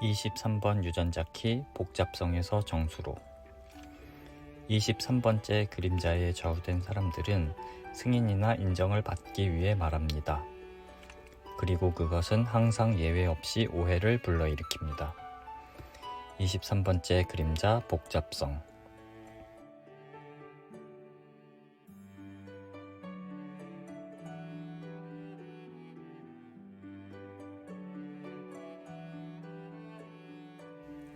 (23번) 유전자 키 복잡성에서 정수로 23번째 그림자에 좌우된 사람들은 승인이나 인정을 받기 위해 말합니다. 그리고 그것은 항상 예외 없이 오해를 불러일으킵니다. 23번째 그림자 복잡성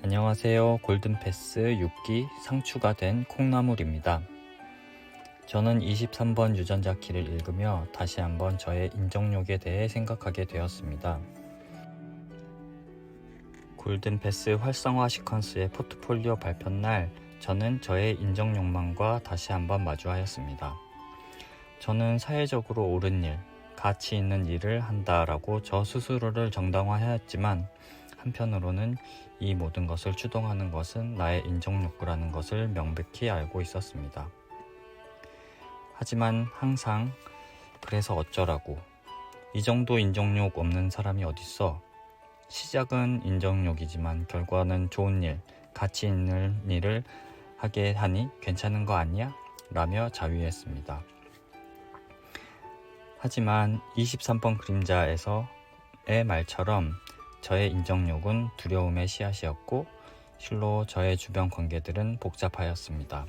안녕하세요. 골든패스 6기 상추가 된 콩나물입니다. 저는 23번 유전자 키를 읽으며 다시 한번 저의 인정욕에 대해 생각하게 되었습니다. 골든패스 활성화 시퀀스의 포트폴리오 발표 날 저는 저의 인정 욕망과 다시 한번 마주하였습니다. 저는 사회적으로 옳은 일, 가치 있는 일을 한다라고 저 스스로를 정당화하였지만 한편으로는 이 모든 것을 추동하는 것은 나의 인정 욕구라는 것을 명백히 알고 있었습니다. 하지만 항상 그래서 어쩌라고 이 정도 인정욕 없는 사람이 어딨어 시작은 인정욕이지만 결과는 좋은 일, 가치 있는 일을 하게 하니 괜찮은 거 아니야? 라며 자위했습니다. 하지만 23번 그림자에서의 말처럼 저의 인정욕은 두려움의 씨앗이었고 실로 저의 주변 관계들은 복잡하였습니다.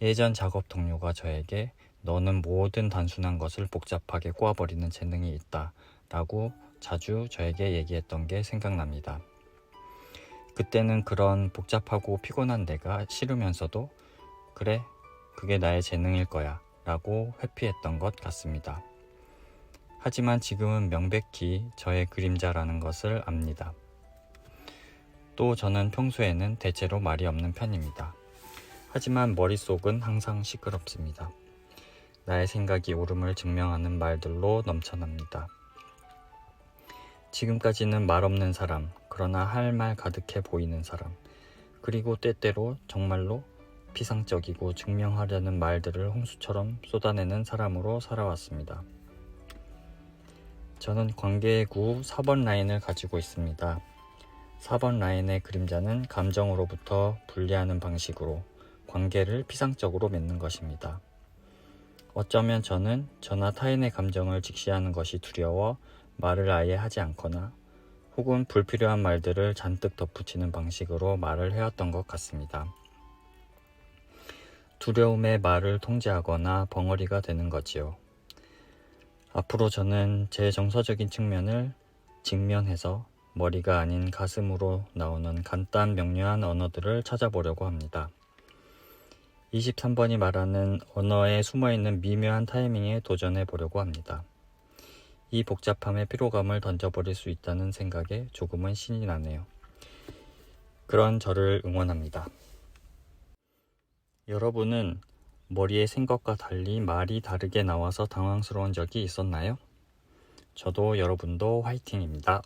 예전 작업 동료가 저에게 너는 모든 단순한 것을 복잡하게 꼬아버리는 재능이 있다 라고 자주 저에게 얘기했던 게 생각납니다. 그때는 그런 복잡하고 피곤한 내가 싫으면서도 그래, 그게 나의 재능일 거야 라고 회피했던 것 같습니다. 하지만 지금은 명백히 저의 그림자라는 것을 압니다. 또 저는 평소에는 대체로 말이 없는 편입니다. 하지만 머릿속은 항상 시끄럽습니다. 나의 생각이 옳음을 증명하는 말들로 넘쳐납니다. 지금까지는 말 없는 사람, 그러나 할 말 가득해 보이는 사람, 그리고 때때로 정말로 피상적이고 증명하려는 말들을 홍수처럼 쏟아내는 사람으로 살아왔습니다. 저는 관계의 구 4번 라인을 가지고 있습니다. 4번 라인의 그림자는 감정으로부터 분리하는 방식으로 관계를 피상적으로 맺는 것입니다. 어쩌면 저는 저나 타인의 감정을 직시하는 것이 두려워 말을 아예 하지 않거나 혹은 불필요한 말들을 잔뜩 덧붙이는 방식으로 말을 해왔던 것 같습니다. 두려움의 말을 통제하거나 벙어리가 되는 거지요. 앞으로 저는 제 정서적인 측면을 직면해서 머리가 아닌 가슴으로 나오는 간단 명료한 언어들을 찾아보려고 합니다. 23번이 말하는 언어에 숨어있는 미묘한 타이밍에 도전해 보려고 합니다. 이 복잡함의 피로감을 던져버릴 수 있다는 생각에 조금은 신이 나네요. 그런 저를 응원합니다. 여러분은 머리의 생각과 달리 말이 다르게 나와서 당황스러운 적이 있었나요? 저도 여러분도 화이팅입니다.